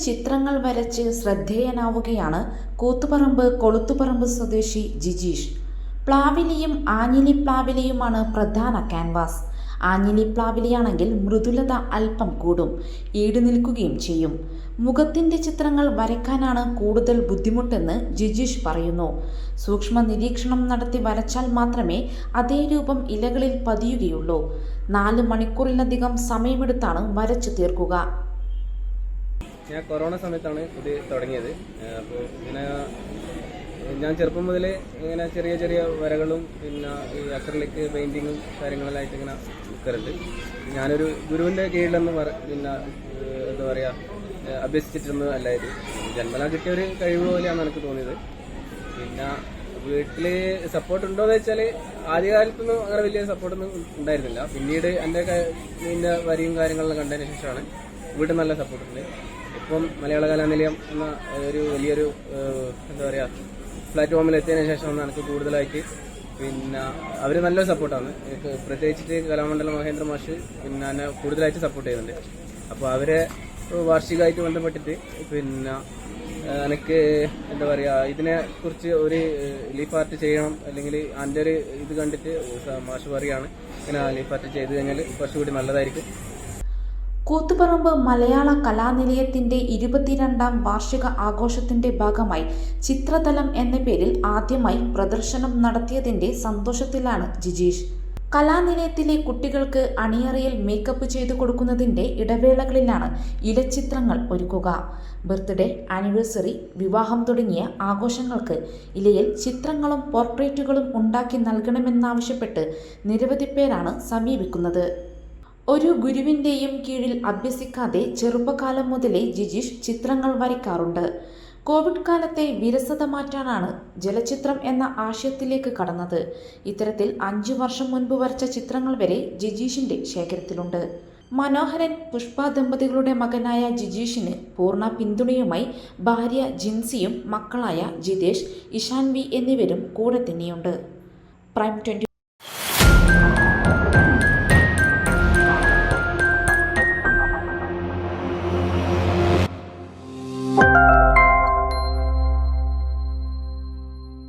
ചിത്രങ്ങൾ വരച്ച് ശ്രദ്ധേയനാവുകയാണ് കൂത്തുപറമ്പ് കൊളുത്തുപറമ്പ് സ്വദേശി ജിജീഷ്. പ്ലാവിലിയും ആഞ്ഞിലി പ്ലാവിലിയുമാണ് പ്രധാന ക്യാൻവാസ്. ആഞ്ഞിലി പ്ലാവിലിയാണെങ്കിൽ മൃദുലത അല്പം കൂടും ഈട് നിൽക്കുകയും ചെയ്യും. മുഖത്തിന്റെ ചിത്രങ്ങൾ വരയ്ക്കാനാണ് കൂടുതൽ ബുദ്ധിമുട്ടെന്ന് ജിജീഷ് പറയുന്നു. സൂക്ഷ്മ നിരീക്ഷണം നടത്തി വരച്ചാൽ മാത്രമേ അതേ രൂപം ഇലകളിൽ പതിയുകയുള്ളൂ. നാല് മണിക്കൂറിലധികം സമയമെടുത്താണ് വരച്ചു തീർക്കുക. ഞാൻ കൊറോണ സമയത്താണ് ഇത് തുടങ്ങിയത്. അപ്പോൾ ഇങ്ങനെ ഞാൻ ചെറുപ്പം മുതലേ ഇങ്ങനെ ചെറിയ ചെറിയ വരകളും പിന്നെ ഈ അക്രലിക് പെയിന്റിങ്ങും കാര്യങ്ങളിലായിട്ട് ഇങ്ങനെ നിൽക്കാറുണ്ട് ഞാനൊരു ഗുരുവിന്റെ കീഴിലെന്ന് പറ പിന്നെ എന്താ പറയുക അഭ്യസിച്ചിട്ടൊന്നും അല്ല ഇത്. കിട്ടിയ ഒരു കഴിവ് പോലെയാണ് എനിക്ക് തോന്നിയത്. പിന്നെ വീട്ടിൽ സപ്പോർട്ട് ഉണ്ടോ എന്ന് വെച്ചാൽ ആദ്യകാലത്തൊന്നും അങ്ങനെ വലിയ സപ്പോർട്ടൊന്നും ഉണ്ടായിരുന്നില്ല. പിന്നീട് എന്റെ വരിയും കാര്യങ്ങളെല്ലാം കണ്ടതിന് ശേഷമാണ് വീട്ടിൽ നല്ല സപ്പോർട്ടുണ്ട് ഇപ്പം മലയാള കലാനിലയം എന്ന ഒരു വലിയൊരു എന്താ പറയുക പ്ലാറ്റ്ഫോമിൽ എത്തിയതിനു ശേഷം ഒന്ന് എനിക്ക് കൂടുതലായിട്ട് പിന്നെ അവർ നല്ല സപ്പോർട്ടാണ് പ്രത്യേകിച്ചിട്ട് കലാമണ്ഡലം മഹേന്ദ്ര മാഷ് പിന്നെ എന്നെ കൂടുതലായിട്ട് സപ്പോർട്ട് ചെയ്യുന്നുണ്ട്. അപ്പോൾ അവരെ വാർഷികമായിട്ട് ബന്ധപ്പെട്ടിട്ട് പിന്നെ എനിക്ക് എന്താ പറയുക ഇതിനെ കുറിച്ച് ഒരു ലീഫ് ആർട്ട് ചെയ്യണം അല്ലെങ്കിൽ അതിന്റെ ഒരു ഇത് കണ്ടിട്ട് മാഷ് പറയാണ് ഇങ്ങനെ ലീഫ് ആർട്ട് ചെയ്ത് കഴിഞ്ഞാൽ കുറച്ചുകൂടി നല്ലതായിരിക്കും. കൂത്തുപറമ്പ് മലയാള കലാനിലയത്തിന്റെ ഇരുപത്തിരണ്ടാം വാർഷിക ആഘോഷത്തിന്റെ ഭാഗമായി ചിത്രതലം എന്ന പേരിൽ ആദ്യമായി പ്രദർശനം നടത്തിയതിന്റെ സന്തോഷത്തിലാണ് ജിജീഷ്. കലാനിലയത്തിലെ കുട്ടികൾക്ക് അണിയറയിൽ മേക്കപ്പ് ചെയ്തു കൊടുക്കുന്നതിന്റെ ഇടവേളകളിലാണ് ഇലച്ചിത്രങ്ങൾ ഒരുക്കുക. ബർത്ത്ഡേ ആനിവേഴ്സറി വിവാഹം തുടങ്ങിയ ആഘോഷങ്ങൾക്ക് ഇലയിൽ ചിത്രങ്ങളും പോർട്രേറ്റുകളും ഉണ്ടാക്കി നൽകണമെന്നാവശ്യപ്പെട്ട് നിരവധി പേരാണ് സമീപിക്കുന്നത്. ഒരു ഗുരുവിന്റെയും കീഴിൽ അഭ്യസിക്കാതെ ചെറുപ്പകാലം മുതലേ ജിജീഷ് ചിത്രങ്ങൾ വരയ്ക്കാറുണ്ട്. കോവിഡ് കാലത്തെ വിരസത മാറ്റാനാണ് ജലചിത്രം എന്ന ആശയത്തിലേക്ക് കടന്നത്. ഇത്തരത്തിൽ അഞ്ചു വർഷം മുൻപ് വരച്ച ചിത്രങ്ങൾ വരെ ജിജീഷിന്റെ ശേഖരത്തിലുണ്ട്. മനോഹരൻ പുഷ്പ ദമ്പതികളുടെ മകനായ ജിജീഷിന് പൂർണ പിന്തുണയുമായി ഭാര്യ ജിൻസിയും മക്കളായ ജിതേഷ് ഇഷാൻ വി എന്നിവരും കൂടെ തന്നെയുണ്ട്. Prime twenty